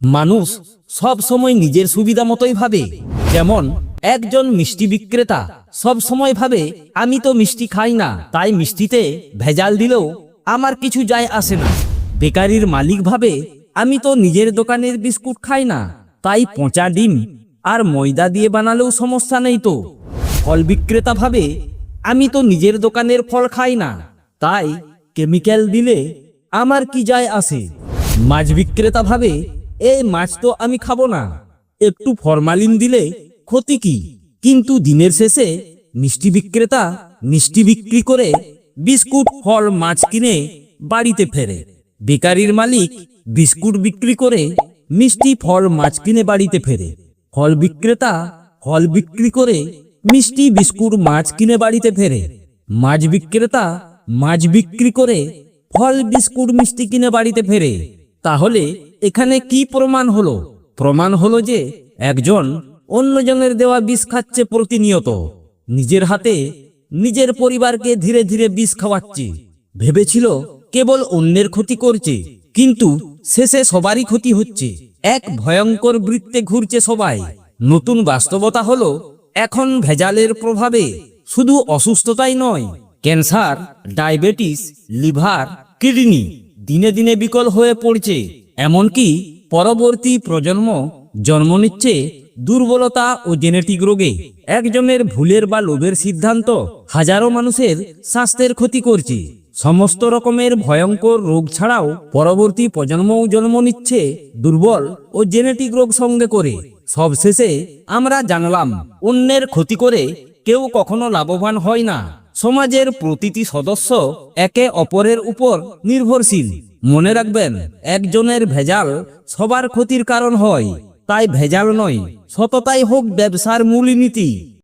মানুষ সব সময় নিজের সুবিধা মতোই ভাবে। যেমন, একজন মিষ্টি বিক্রেতা সব সময় ভাবে, আমি তো মিষ্টি খাই না, তাই মিষ্টিতে ভেজাল দিলেও আমার কিছু যায় আসে না। বেকারির মালিক ভাবে, আমি তো নিজের দোকানের বিস্কুট খাই না, তাই পচা ডিম আর ময়দা দিয়ে বানালেও সমস্যা নেই তো। ফল বিক্রেতা ভাবে, আমি তো নিজের দোকানের ফল খাই না, তাই কেমিক্যাল দিলে আমার কি যায় আসে? মাছ বিক্রেতা ভাবে এই মাছ তো আমি খাব না। একটু ফরমালিন দিলে ক্ষতি কি? কিন্তু দিনের শেষে মিষ্টি বিক্রেতা মিষ্টি বিক্রি করে বিস্কুট, ফল, মাছ কিনে বাড়িতে ফেরে। বেকারির মালিক বিস্কুট বিক্রি করে মিষ্টি, ফল, মাছ কিনে বাড়িতে ফেরে। ফল বিক্রেতা ফল বিক্রি করে মিষ্টি, বিস্কুট, মাছ কিনে বাড়িতে ফেরে। মাছ বিক্রেতা মাছ বিক্রি করে ফল, বিস্কুট, মিষ্টি কিনে বাড়িতে ফেরে। তাহলে এখানে কি প্রমাণ হলো? প্রমাণ হলো যে একজন অন্যজনের দেওয়া বিষ খাচ্ছে প্রতিনিয়ত। নিজের হাতে নিজের পরিবারকে ধীরে ধীরে বিষ খাওয়াচ্ছে। ভেবেছিল কেবল অন্যের ক্ষতি করছে, কিন্তু শেষে সবারই ক্ষতি হচ্ছে। এক ভয়ঙ্কর বৃত্তে ঘুরছে সবাই। নতুন বাস্তবতা হলো, এখন ভেজালের প্রভাবে শুধু অসুস্থতাই নয়, ক্যান্সার, ডায়াবেটিস, লিভার, কিডনি দিনে দিনে বিকল হয়ে পড়ছে। এমনকি পরবর্তী প্রজন্ম জন্ম নিচ্ছে দুর্বলতা ও জেনেটিক রোগে। একজনের ভুলের বা লোভের সিদ্ধান্ত হাজারো মানুষের স্বাস্থ্যের ক্ষতি করছে। সমস্ত রকমের ভয়ঙ্কর রোগ ছাড়াও পরবর্তী প্রজন্মও জন্ম নিচ্ছে দুর্বল ও জেনেটিক রোগ সঙ্গে করে। সবশেষে আমরা জানলাম, অন্যের ক্ষতি করে কেউ কখনো লাভবান হয় না। সমাজের প্রতিটি সদস্য একে অপরের উপর নির্ভরশীল। মনে রাখবেন, একজনের ভেজাল সবার ক্ষতির কারণ হয়, তাই ভেজাল নয়, সততাই হোক ব্যবসার মূলনীতি।